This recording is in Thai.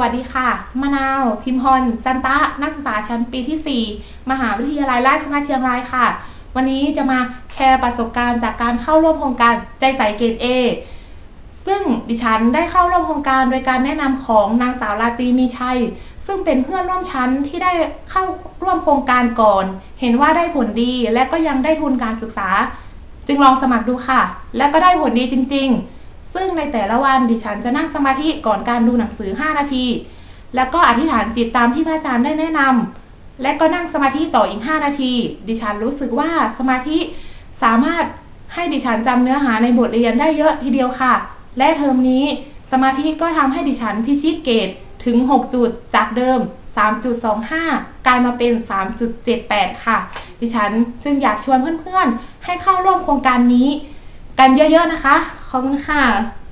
วัสดีค่ะ มะนาว พิมพร จันตะ นักศึกษาชั้นปีที่ 4 มหาวิทยาลัยราชภัฏเชียงรายค่ะ วันนี้จะมาแชร์ประสบการณ์จากการเข้าร่วมโครงการใจใสเกรดเอซึ่งดิฉันได้เข้าร่วมโครงการโดยการแนะนำของนางสาวราตรีมีชัย ซึ่งเป็นเพื่อนร่วมชั้นที่ได้เข้าร่วมโครงการก่อน เห็นว่าได้ผลดีและก็ยังได้ทุนการศึกษา จึงลองสมัครดูค่ะ และก็ได้ผลดีจริง ๆ ซึ่งในแต่ละวันดิฉันจะนั่งสมาธิก่อนการดูหนังสือ 5 นาที แล้วก็อธิษฐานจิตตามที่พระอาจารย์ได้แนะนำและก็นั่งสมาธิต่ออีก 5 นาที ดิฉันรู้สึกว่าสมาธิสามารถให้ดิฉันจำเนื้อหาในบทเรียนได้เยอะทีเดียวค่ะ และเทอมนี้สมาธิก็ทำให้ดิฉันพิชิตเกรดถึง 6 จุดจากเดิม 3.25 กลายมาเป็น 3.78 ค่ะ ดิฉันจึงอยากชวนเพื่อนๆ ให้เข้าร่วมโครงการนี้ กันเยอะๆนะคะ ขอบคุณค่ะ